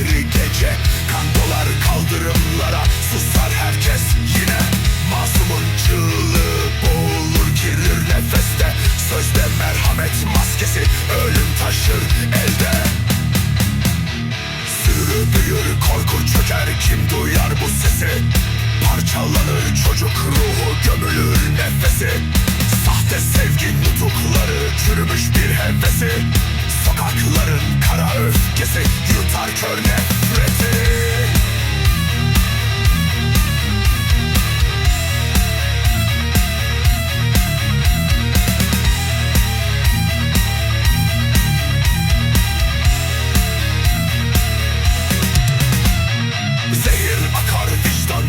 Dişleri gece. Kan dolar kaldırımlara susar herkes yine. Masumun çığlığı boğulur kirlir nefeste. Sözde merhamet maskesi ölüm taşır elde. Sürü korku çöker kim duyar bu sesi? Parçalanır çocuk ruhu gömülür nefesi. Sahte sevgi nutukları çürümüş bir hevesi Sokakların kara öfkesi yutar kör nefreti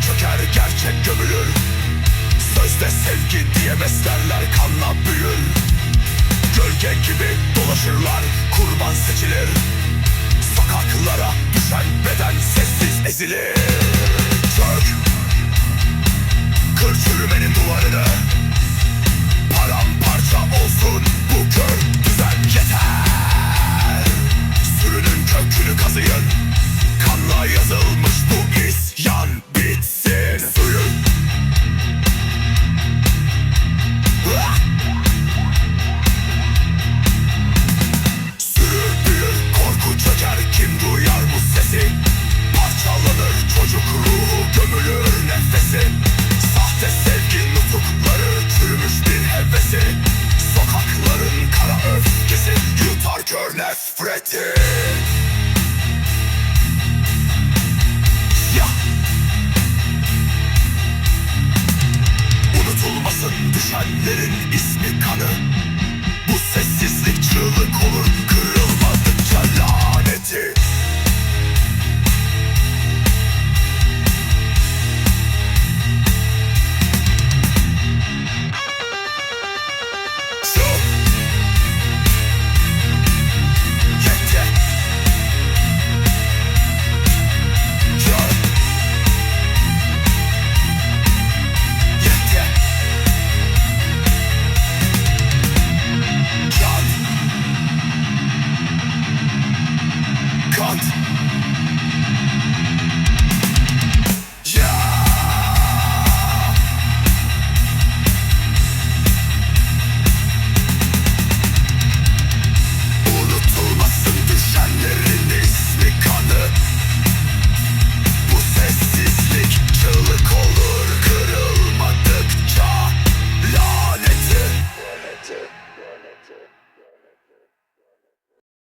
çöker gerçek gömülür. Sözde sevgi diye beslerler kanla düşen beden sessiz ezilir? Çök. Kır çürümenin duvarını Özgür nefreti ya. Unutulmasın düşenlerin ismi kanı Bu sessizlik